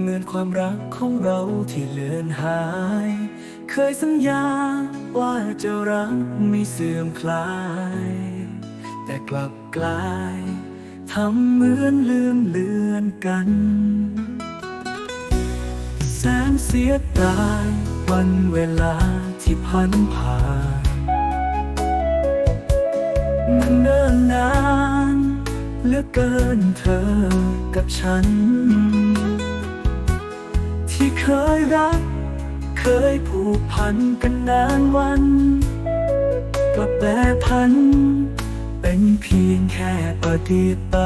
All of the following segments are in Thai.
เหมือนความรักของเราที่เลือนหาย เคยสัญญาว่าจะรักไม่เสื่อมคลาย แต่กลับกลายทำเหมือนลืมเลือนกัน แสนเสียดายวันเวลาที่พันผ่านมันเนิ่นนานเหลือเกินเธอกับฉัน ที่เคยรัก เคยผูกพันกันนานวันก็แปรพัน เป็นเพียงแค่อดีตไป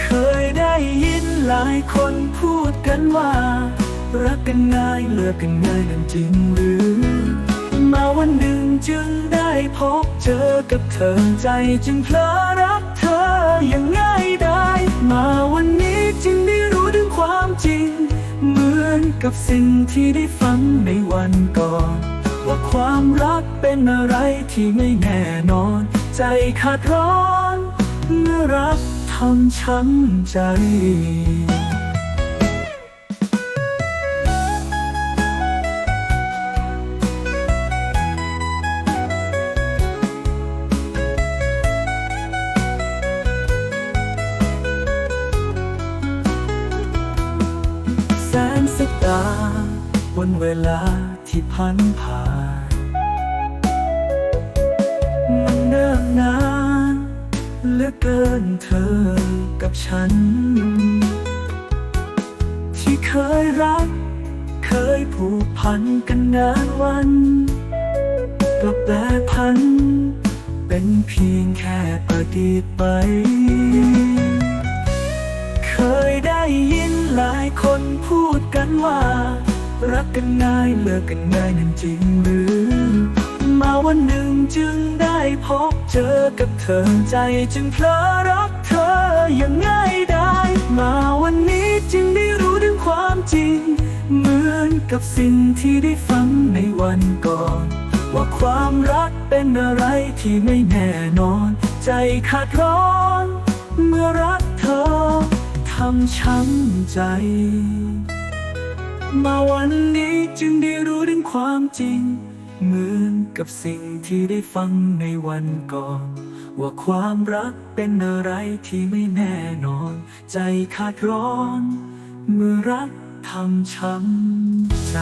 เคยได้ยินหลายคนพูดกันว่า รักกันง่ายเลือกกันง่ายนั่นจริงหรือ มาวันหนึ่งจึงได้พบเจอกับเธอใจจึงเพลอรักเธออย่างง่ายได้ มาวันนี้จึงได้รู้ถึง ความจริง เหมือนกับสิ่งที่ได้ฟังในวันก่อน ว่าความรักเป็นอะไรที่ไม่แน่นอน ใจขาดร้อนเมื่อรักทำช้ำใจ วันเวลาที่พันผ่าน มันเนิ่นนานเหลือเกินเธอกับฉัน ที่เคยรัก เคยผูกพันกันนานวันก็แปรพัน เป็นเพียงแค่อดีตไป รักกันง่ายเลิกกันง่ายนั่นจริงหรือ มาวันหนึ่งจึงได้พบเจอกับเธอใจจึงเพลอรักเธออย่างง่ายได้ มาวันนี้จึงได้รู้ถึงความจริง เหมือนกับสิ่งที่ได้ฟังในวันก่อน ว่าความรักเป็นอะไรที่ไม่แน่นอน ใจขาดร้อน เมื่อรักเธอทำช้ำใจ มาวันนี้จึงได้รู้ถึงความจริง เหมือนกับสิ่งที่ได้ฟังในวันก่อน ว่าความรักเป็นอะไรที่ไม่แน่นอน ใจขาดร้อน เมื่อรักทำช้ำใจ